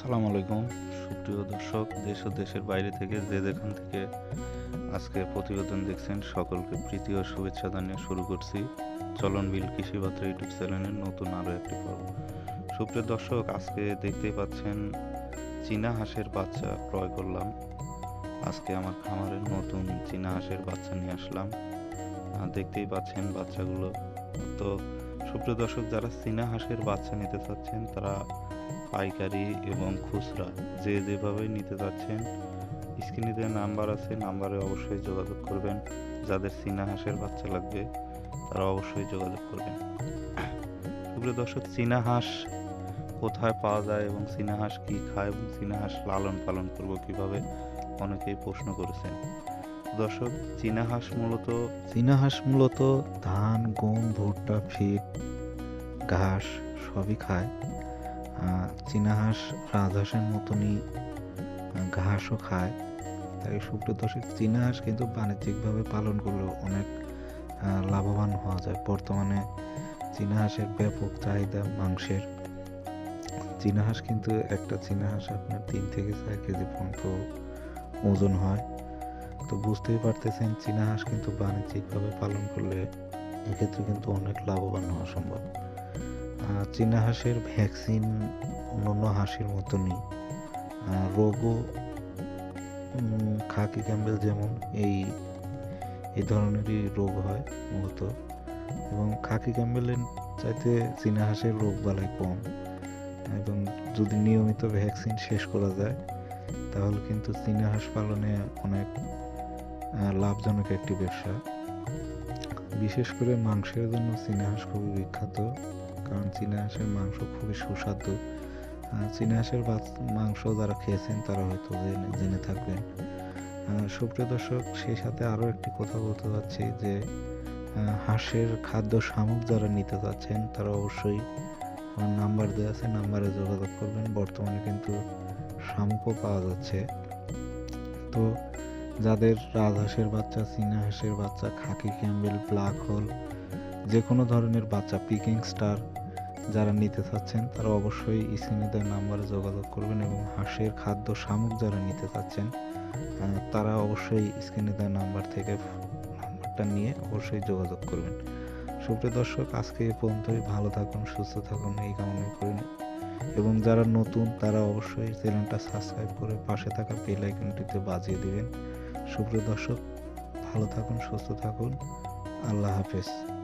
সালাম আলাইকুম। সুপ্রিয় দর্শক, দেশ ও দেশের বাইরে থেকে যে যেখান থেকে আজকে প্রতিবেদন দেখছেন, সকলকে প্রীতি ও শুভেচ্ছা জানিয়ে শুরু করছি চলন বিল কৃষি বার্তা ইউটিউব চ্যানেলের নতুন আরও একটি পর্ব। সুপ্রিয় দর্শক, আজকে দেখতেই পাচ্ছেন, চীনা হাঁসের বাচ্চা ক্রয় করলাম। আজকে আমার খামারের নতুন চীনা হাঁসের বাচ্চা নিয়ে আসলাম। দেখতেই পাচ্ছেন বাচ্চাগুলো। তো সুপ্রিয় দর্শক, যারা চীনা হাঁসের বাচ্চা নিতে চাচ্ছেন, তারা পাইকারি এবং খুচরা। যে যেভাবে নিতে চাচ্ছেন স্ক্রিনে যে নাম্বার আছে, নাম্বারে অবশ্যই যোগাযোগ করবেন। যাদের চীনা হাঁসের বাচ্চা লাগবে, তারা অবশ্যই যোগাযোগ করবেন। সুপ্রিয় দর্শক, চীনা হাঁস কোথায় পাওয়া যায় এবং চীনা হাঁস কী খায় এবং চীনা হাঁস লালন পালন করব কীভাবে, অনেকেই প্রশ্ন করেছেন। দর্শক, চীনা হাঁস মূলত চীনা হাঁস মূলত ধান, গম, ভুট্টা ফিট ঘাস সবই খায়। আহ, চীনা হাঁস রাজহাঁসের মতনই ঘাসও খায়। তাই সুপ্রিয় দর্শক চীনা হাঁস কিন্তু বাণিজ্যিকভাবে পালন করলেও অনেক লাভবান হওয়া যায়। বর্তমানে চীনা হাঁসের ব্যাপক চাহিদা মাংসের। চীনা হাঁস কিন্তু একটা চীনা হাঁস আপনার তিন থেকে চার কেজি পর্যন্ত ওজন হয়। তো বুঝতেই পারতেছেন চীনা হাঁস কিন্তু বাণিজ্যিকভাবে পালন করলে এক্ষেত্রে কিন্তু অনেক লাভবান হওয়া সম্ভব। চীনা হাঁসের ভ্যাকসিন অন্যান্য হাঁসের মতনই। রোগও খাকি ক্যাম্বেল যেমন এই এই ধরনেরই রোগ হয় মূলত। এবং খাকি ক্যাম্বেলের চাইতে চীনা হাঁসের রোগ বালাই কম। এবং যদি নিয়মিত ভ্যাকসিন শেষ করা যায়, তাহলে কিন্তু চীনা হাঁস পালনে অনেক লাভজনক একটি ব্যবসা। বিশেষ করে মাংসের জন্য চীনা হাঁস খুবই বিখ্যাত। কারণ চীনা হাঁসের মাংস খুবই সুস্বাদু। চীনা হাঁসের মাংস যারা খেয়েছেন তারা হয়তো জেনে জেনে থাকবেন। সুপ্রিয় দর্শক, সেই সাথে আরও একটি কথা বলতে চাচ্ছি যে হাঁসের খাদ্য শামুক যারা নিতে চাচ্ছেন তারা অবশ্যই আমার নাম্বার দেওয়া আছে, নাম্বারে যোগাযোগ করবেন। বর্তমানে কিন্তু শামুকও পাওয়া যাচ্ছে। তো যাদের রাজহাঁসের বাচ্চা, চীনা হাঁসের বাচ্চা, খাকি ক্যাম্বেল, ব্ল্যাক হোল যে কোনো ধরনের বাচ্চা, পিকিং স্টার যারা নিতে চাচ্ছেন, তারা অবশ্যই স্ক্রিনে দেওয়া নাম্বারে যোগাযোগ করবেন এবং হাঁসের খাদ্য শামুক যারা নিতে চাচ্ছেন তারা অবশ্যই স্ক্রিনে দেওয়া নাম্বার থেকে নাম্বারটা নিয়ে অবশ্যই যোগাযোগ করবেন। সুপ্রিয় দর্শক, আজকে এ পর্যন্তই। ভালো থাকুন, সুস্থ থাকুন, এই কামনা করি। এবং যারা নতুন, তারা অবশ্যই চ্যানেলটা সাবস্ক্রাইব করে পাশে থাকা বেল আইকনটিতে বাজিয়ে দিবেন। সুপ্রিয় দর্শক, ভালো থাকুন, সুস্থ থাকুন। আল্লাহ হাফেজ।